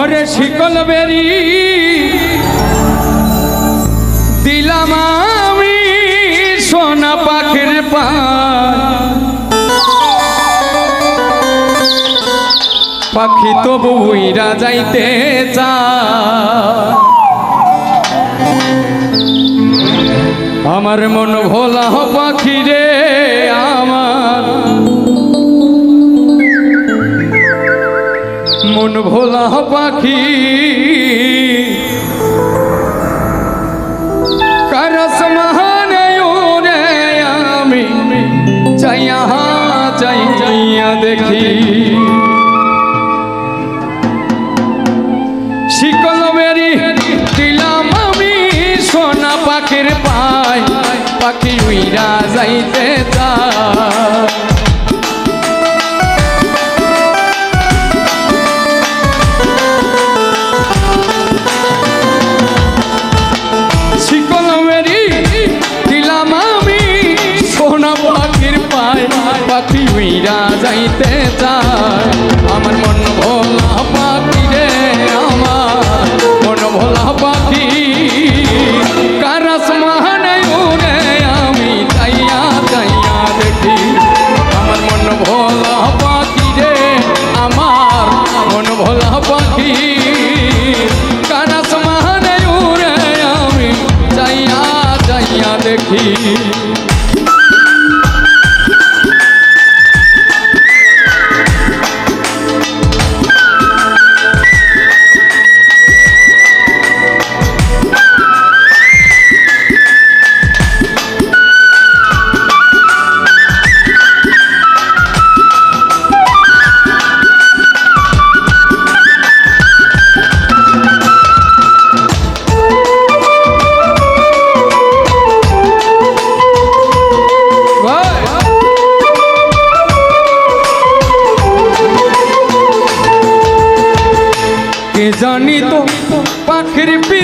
ওরে শিকল বেরি। দিলাম আমি সোনা পাখির পাখি তো বউইরা যাইতে চা আমার মন ভোলা পাখি রে আমার। ভোলা পাখি। করস মহানে আমি চাই চাইয়া দেখি। পাখির পাই পাখি উইরা যাইতে চায়। পাখি উইরা যাইতে চায়। আমার মন ভোলা পাখি রে আমার। মন ভোলা পাখি কারাস মহানে উড়ে আমি চাইয়া চাইয়া দেখি। আমার মন ভোলা পাখি রে আমার। মন ভোলা পাখি কারাস মহানে উড়ে আমি চাইয়া চাইয়া দেখি।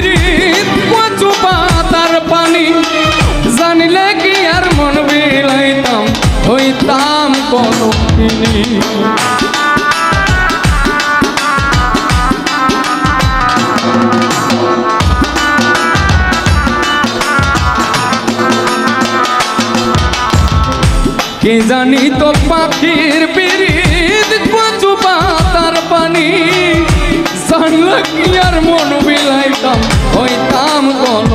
পিরিত কচু জানিলে কি আর মন বিলাইতাম, হইতাম কিনি কে জানি তো পাখির পিরিত কচু পাতার পানি। জানলে কি আর মন বিলাইতাম, হইতাম কোন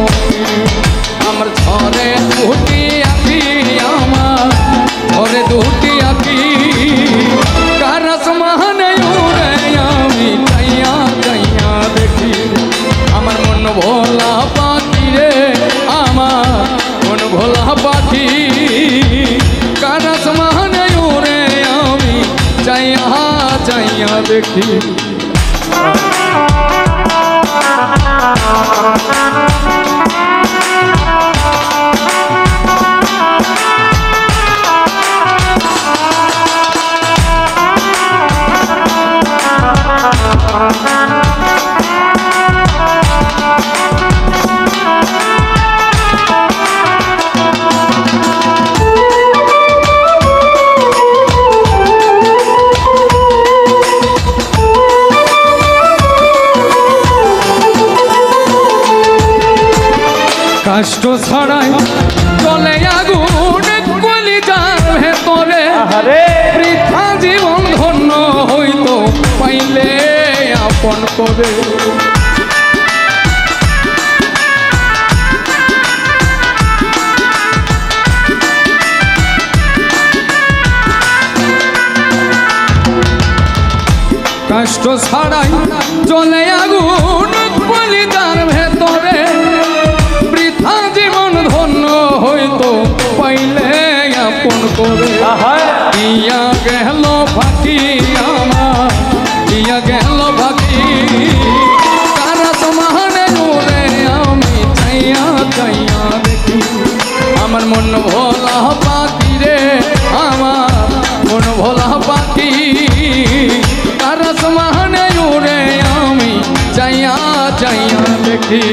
আমার ঘরে দুটি আঁকি আমার, ঘরে দুটি আঁকি। কারাস মহানে আমি চাইয়া চাইয়া দেখি, আমার মন ভোলা পাখি রে আমার, মন ভোলা পাখি। কারাস মহানে আমি চাইয়া চাইয়া দেখি কষ্ট ছড়াই চলে আগুন কলিজার ভেতরে। বৃথা জীবন ধন্য হইতো পাইলে আপন করে। কষ্ট ছাড়াই চলে আগুন হইতো পাইলে আপন করে ইয়া গেল ফাঁকি আমার ইয়া গেল ফাঁকি তারা সমানে উড়ে আমি চাইয়া চাইয়া দেখি আমার মন ভোলা পাখি রে আমার মন ভোলা পাখি তারা সমানে উড়ে আমি চাইয়া চাইয়া দেখি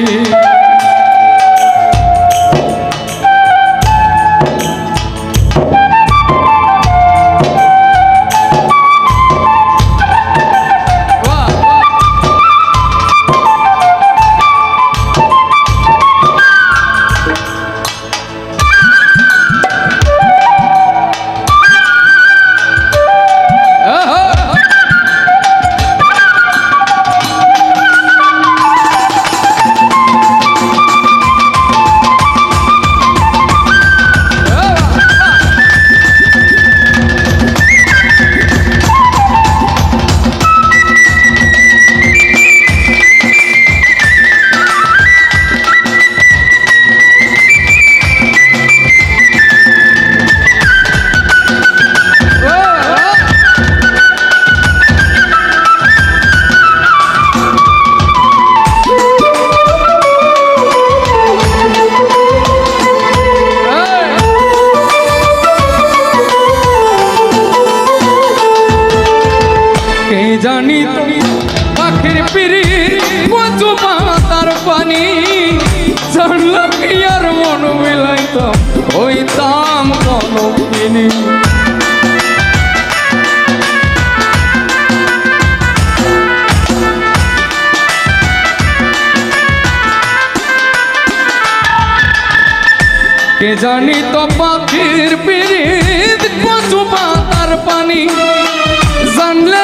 জানি চড়লা আর মন মিলাইতাম ওই দাম কে জানি তো পাখির পিড়িত কচু পাতার পানি, জানলে